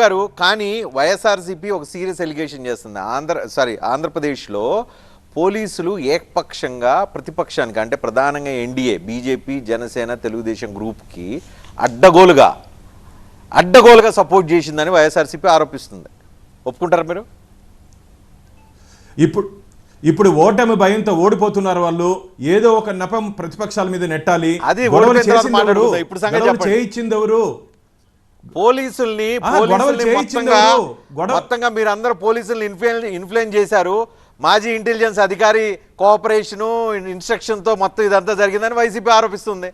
గారు కానీ వైఎస్ఆర్సీపీ ఒక సీరియస్ ఎలిగేషన్ చేస్తుంది. ఆంధ్ర సారీ ఆంధ్రప్రదేశ్లో పోలీసులు ఏకపక్షంగా ప్రతిపక్షానికి అంటే ప్రధానంగా ఎన్డీఏ బీజేపీ జనసేన తెలుగుదేశం గ్రూప్కి అడ్డగోలుగా అడ్డగోలుగా సపోర్ట్ చేసిందని వైఎస్ఆర్సీపీ ఆరోపిస్తుంది. ఒప్పుకుంటారా మీరు? ఇప్పుడు ఇప్పుడు ఓటమి భయంతో ఓడిపోతున్నారు వాళ్ళు. ఏదో ఒక నెపం ప్రతిపక్షాల మీద నెట్టాలి. చేసింది ఎవరు? ఇప్పుడు గొడవలు చెప్పండి. చేయించింది ఎవరు పోలీసుల్ని మొత్తంగా మీరు అందరూ పోలీసుల్ని ఇన్ఫ్లుయెన్స్ చేశారు. మాజీ ఇంటెలిజెన్స్ అధికారి కోఆపరేషను ఇన్స్ట్రక్షన్తో మొత్తం ఇదంతా జరిగిందని వైసీపీ ఆరోపిస్తుంది.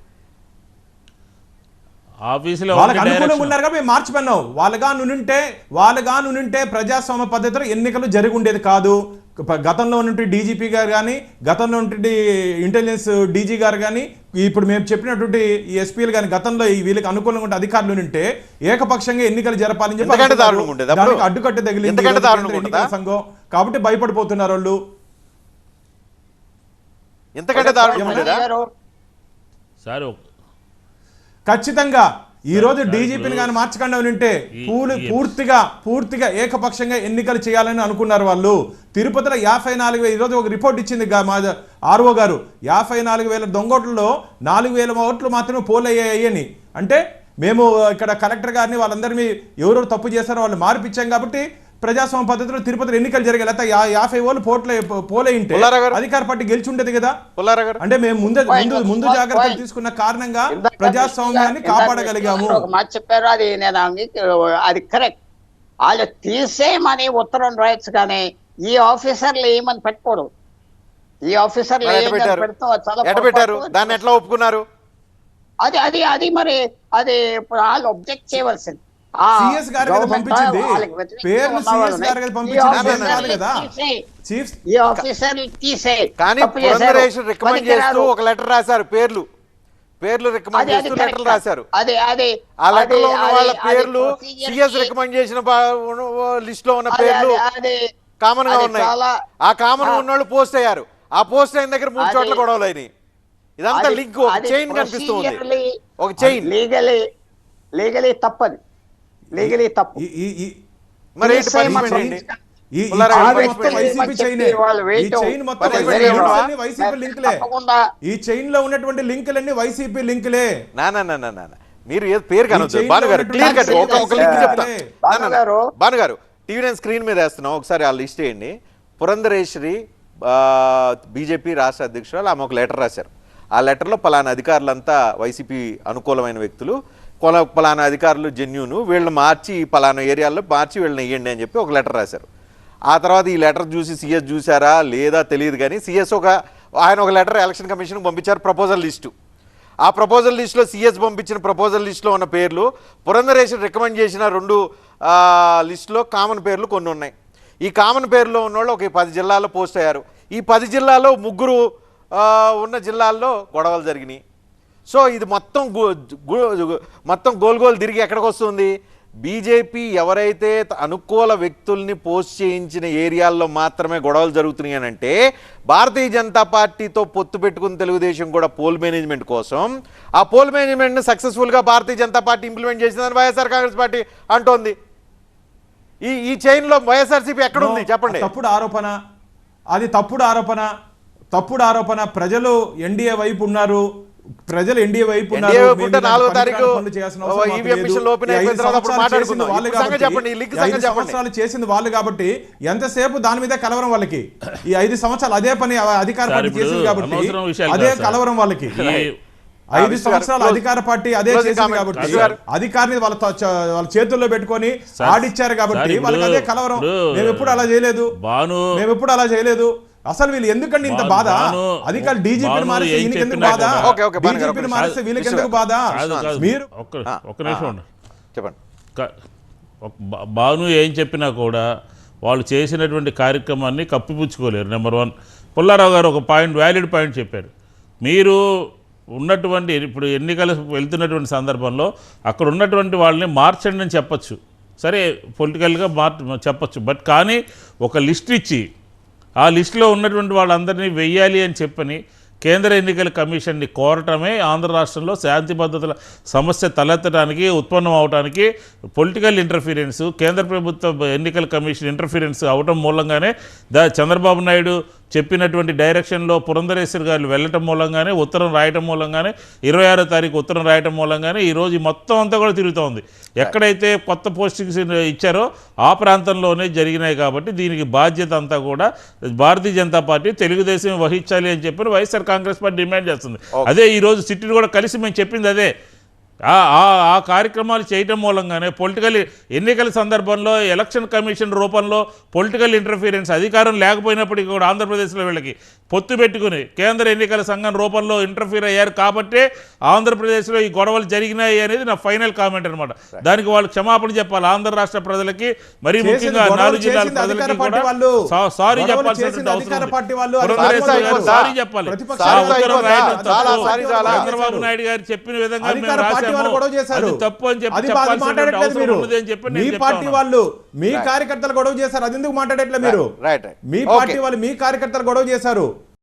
ఆఫీసులో వాళ్ళకి అనుకూలంగా. ఉన్నారుగా మేము మార్చిపోయినాం వాళ్ళగా నుంటే వాళ్ళగా నుంటే ప్రజాస్వామ్య పద్ధతిలో ఎన్నికలు జరిగి ఉండేది కాదు గతంలో ఉన్నటువంటి డీజీపీ గారు కానీ గతంలో ఉన్నటువంటి ఇంటెలిజెన్స్ డీజీ గారు కానీ ఇప్పుడు మేము చెప్పినటువంటి ఎస్పీలు కానీ గతంలో ఈ వీళ్ళకి అనుకూలంగా ఉంటే అధికారులు ఉంటే ఏకపక్షంగా ఎన్నికలు జరపాలని చెప్పి అడ్డుకట్ట తగిలింది? సంఘం. కాబట్టి భయపడిపోతున్నారు వాళ్ళు. ఎంతకంటే దారుణం ఉండేదా? సార్ ఖచ్చితంగా ఈ రోజు డీజీపీని కానీ మార్చకుండా ఉంటే పూలు పూర్తిగా పూర్తిగా ఏకపక్షంగా ఎన్నికలు చేయాలని అనుకున్నారు వాళ్ళు. తిరుపతిలో యాభై నాలుగు వేల ఈరోజు ఒక రిపోర్ట్ ఇచ్చింది మా ఆర్ఓ గారు. యాభై నాలుగు వేల దొంగోట్లలో నాలుగు వేల ఓట్లు మాత్రమే పోల్ అయ్యాయి అని. అంటే మేము ఇక్కడ కలెక్టర్ గారిని వాళ్ళందరినీ ఎవరెవరు తప్పు చేశారో వాళ్ళు మార్పిచ్చాం కాబట్టి ప్రజాస్వామ్య పద్ధతిలో తిరుపతిలో ఎన్నికలు జరిగాయి. లేకపోతే యాభై ఓళ్ళు పోట్లే పుల్లారా గారు? అధికార పార్టీ గెలిచి ఉండేది కదా అంటే మేము ముందు ముందు ముందు జాగ్రత్తలు. తీసుకున్న కారణంగా ప్రజాస్వామ్యాన్ని కాపాడగలిగాము. చెప్పారు. అది నేను అది కరెక్ట్ వాళ్ళు తీసేయమని ఉత్తరం రాయొచ్చు కానీ ఈ ఆఫీసర్లు ఏమని పెట్టుకోడు ఈ ఆఫీసర్లు పెట్టారు. దాన్ని ఎట్లా ఒప్పుకున్నారు? అది అది అది మరి అది ఇప్పుడు వాళ్ళు ఒబ్జెక్ట్ చేయవలసింది. సిఎస్ గారు కదా government పంపించింది. పేర్లు ఉన్న సిఎస్ గారు కదా పంపించింది. కాదు. చీఫ్ ఈ ఆఫీసర్లు తీసే కానీ పురంధరేశ్వర్ రికమెండ్ చేస్తూ ఒక లెటర్ రాశారు పేర్లు. పేర్లు రికమెండ్ చేస్తూ లెటర్లు రాశారు. అదే అదే ఆ లెటర్లో ఉన్న వాళ్ళ పేర్లు సిఎస్ రికమెండ్ చేసిన లిస్ట్లో ఉన్న పేర్లు కామన్గా ఉన్నాయి. ఆ కామన్ ఆ. ఉన్నోళ్ళు పోస్ట్ అయ్యారు. ఆ పోస్ట్ అయిన దగ్గర మూడు చోట్ల గొడవలు అయినాయి. ఇదంతా లింక్ ఒక చైన్ కనిపిస్తుంది ఒక చైన్ లీగలీ లీగలీ తప్పది. లీగలీ తప్పు. ఈ- మరి చైన్లో ఉన్నటువంటి లింకులన్నీ వైసీపీ లింకులే. నా నా నా నా, నా నా. మీరు ఏదో పేరు కనొద్దు. చైన్ భాను గారు లో క్లియర్ కట్ ఒక ఒక లింక్ చెప్తా. టీవీ నైన్ స్క్రీన్ మీద వేస్తున్నాం. ఒకసారి ఆ లిస్ట్ వేయండి పురంధరేశ్వరి బీజేపీ రాష్ట్ర అధ్యక్షురాలు ఆమె ఒక లెటర్ రాశారు. ఆ లెటర్లో పలానా అధికారులంతా వైసీపీ అనుకూలమైన వ్యక్తులు. కొల పలానా అధికారులు జెన్యును వీళ్ళని మార్చి పలానా ఏరియాల్లో మార్చి వీళ్ళని వేయండి అని చెప్పి ఒక లెటర్ రాశారు. ఆ తర్వాత ఈ లెటర్ చూసి సీఎస్ చూసారా లేదా తెలియదు కానీ సీఎస్ ఒక ఆయన ఒక లెటర్ ఎలక్షన్ కమిషన్కి పంపించారు ప్రపోజల్ లిస్టు. ఆ ప్రపోజల్ లిస్టులో సీఎస్ పంపించిన ప్రపోజల్ లిస్టులో ఉన్న పేర్లు పురంధరేశ్వర్ రికమెండ్ చేసిన రెండు లిస్టులో కామన్ పేర్లు కొన్ని ఉన్నాయి. ఈ కామన్ పేర్లో ఉన్నోళ్ళు ఒక పది జిల్లాల్లో పోస్ట్ అయ్యారు. ఈ పది జిల్లాలో ముగ్గురు ఉన్న జిల్లాల్లో గొడవలు జరిగినాయి. సో ఇది మొత్తం మొత్తం గోల్ గోల్ తిరిగి ఎక్కడికి వస్తుంది? బీజేపీ ఎవరైతే అనుకూల వ్యక్తుల్ని పోస్ట్ చేయించిన ఏరియాల్లో మాత్రమే గొడవలు జరుగుతున్నాయి అని అంటే భారతీయ జనతా పార్టీతో పొత్తు పెట్టుకున్న తెలుగుదేశం కూడా పోల్ మేనేజ్మెంట్ కోసం ఆ పోల్ మేనేజ్మెంట్ని సక్సెస్ఫుల్గా భారతీయ జనతా పార్టీ ఇంప్లిమెంట్ చేసిందని వైఎస్ఆర్ కాంగ్రెస్ పార్టీ అంటోంది. ఈ ఈ చైన్లో వైఎస్ఆర్సీపీ ఎక్కడుంది చెప్పండి. తప్పుడు ఆరోపణ. అది తప్పుడు ఆరోపణ. తప్పుడు ఆరోపణ. ప్రజలు ఎన్డీఏ వైపు ఉన్నారు. ప్రజలు ఎన్డీఏ వైపు నాలుగో తారీఖు అప్పుడు సంవత్సరాలు. చేసింది వాళ్ళు కాబట్టి- ఎంతసేపు దాని మీద కలవరం వాళ్ళకి? ఈ ఐదు సంవత్సరాలు అదే పని అధికార పార్టీ చేసింది కాబట్టి అదే. కలవరం వాళ్ళకి. ఈ- ఐదు సంవత్సరాలు అధికార పార్టీ అదే చేసింది. కాబట్టి. అధికారిని వాళ్ళ వాళ్ళ చేతుల్లో పెట్టుకొని ఆడిచ్చారు కాబట్టి వాళ్ళకి అదే కలవరం. మేము ఎప్పుడు అలా చేయలేదు. మేము ఎప్పుడు అలా చేయలేదు. అసలు వీళ్ళు ఎందుకండి ఇంత బాధ? అధికారులు డీజీపీని మారిస్తే ఎందుకు బాధ? డీజీపీని. వీళ్ళకి ఎందుకు బాధ? కాదు మీరు? ఒక్క నిమిషం. చెప్పండి. భాను ఏం చెప్పినా కూడా వాళ్ళు చేసినటువంటి కార్యక్రమాన్ని కప్పిపుచ్చుకోలేరు. నెంబర్ వన్ పుల్లారావు గారు ఒక పాయింట్ వ్యాలిడ్ పాయింట్ చెప్పారు. మీరు ఉన్నటువంటి ఇప్పుడు ఎన్నికలు వెళ్తున్నటువంటి సందర్భంలో అక్కడ ఉన్నటువంటి వాళ్ళని మార్చండి అని చెప్పచ్చు. సరే పొలిటికల్గా మార్ చెప్పచ్చు. బట్ కానీ ఒక లిస్ట్ ఇచ్చి ఆ లిస్టులో ఉన్నటువంటి వాళ్ళందరినీ వెయ్యాలి అని చెప్పని కేంద్ర ఎన్నికల కమిషన్ని కోరటమే ఆంధ్ర రాష్ట్రంలో శాంతి భద్రతల సమస్య తలెత్తడానికి ఉత్పన్నం అవడానికి పొలిటికల్ ఇంటర్ఫీరెన్స్ కేంద్ర ప్రభుత్వ ఎన్నికల కమిషన్ ఇంటర్ఫీరెన్స్ అవటం మూలంగానే దా చంద్రబాబు నాయుడు చెప్పినటువంటి డైరెక్షన్లో పురంధరేశ్వరి గారు వెళ్ళటం మూలంగానే ఉత్తరం రాయటం మూలంగానే ఇరవై ఆరో తారీఖు ఉత్తరం రాయటం మూలంగానే ఈరోజు మొత్తం అంతా కూడా తిరుగుతూ ఉంది. ఎక్కడైతే కొత్త పోస్టింగ్స్ ఇచ్చారో ఆ ప్రాంతంలోనే జరిగినాయి కాబట్టి దీనికి బాధ్యత అంతా కూడా భారతీయ జనతా పార్టీ తెలుగుదేశం వహించాలి అని చెప్పి వైఎస్ఆర్ కాంగ్రెస్ పార్టీ డిమాండ్ చేస్తుంది. అదే ఈ రోజు సిటీని కూడా కలిసి మేము చెప్పింది అదే. ఆ కార్యక్రమాలు చేయటం మూలంగానే పొలిటికల్ ఎన్నికల సందర్భంలో ఎలక్షన్ కమిషన్ రూపంలో పొలిటికల్ ఇంటర్ఫీరెన్స్ అధికారం లేకపోయినప్పటికీ కూడా ఆంధ్రప్రదేశ్లో వీళ్ళకి పొత్తు పెట్టుకుని కేంద్ర ఎన్నికల సంఘం రూపంలో ఇంటర్ఫీర్ అయ్యారు కాబట్టే ఆంధ్రప్రదేశ్లో ఈ గొడవలు జరిగినాయి అనేది నా ఫైనల్ కామెంట్ అనమాట దానికి వాళ్ళు క్షమాపణ చెప్పాలి ఆంధ్ర రాష్ట్ర ప్రజలకి మరీ ముఖ్యంగా నాలుగు జిల్లాల ప్రజలకి కూడా సారీ చెప్పాల్సినటువంటి అవసరం పురంధరేశ్వరి సారీ చెప్పాలి. చంద్రబాబు నాయుడు గారు చెప్పిన విధంగా మేము పార్టీ. వాళ్ళు గొడవ చేశారు తప్పు అని చెప్పి మాట్లాడట్లేదు మీరు మీ పార్టీ. వాళ్ళు మీ Right. కార్యకర్తలు గొడవ చేశారు అది ఎందుకు మాట్లాడట్లేదు మీరు మీ. పార్టీ వాళ్ళు మీ కార్యకర్తలు గొడవ చేశారు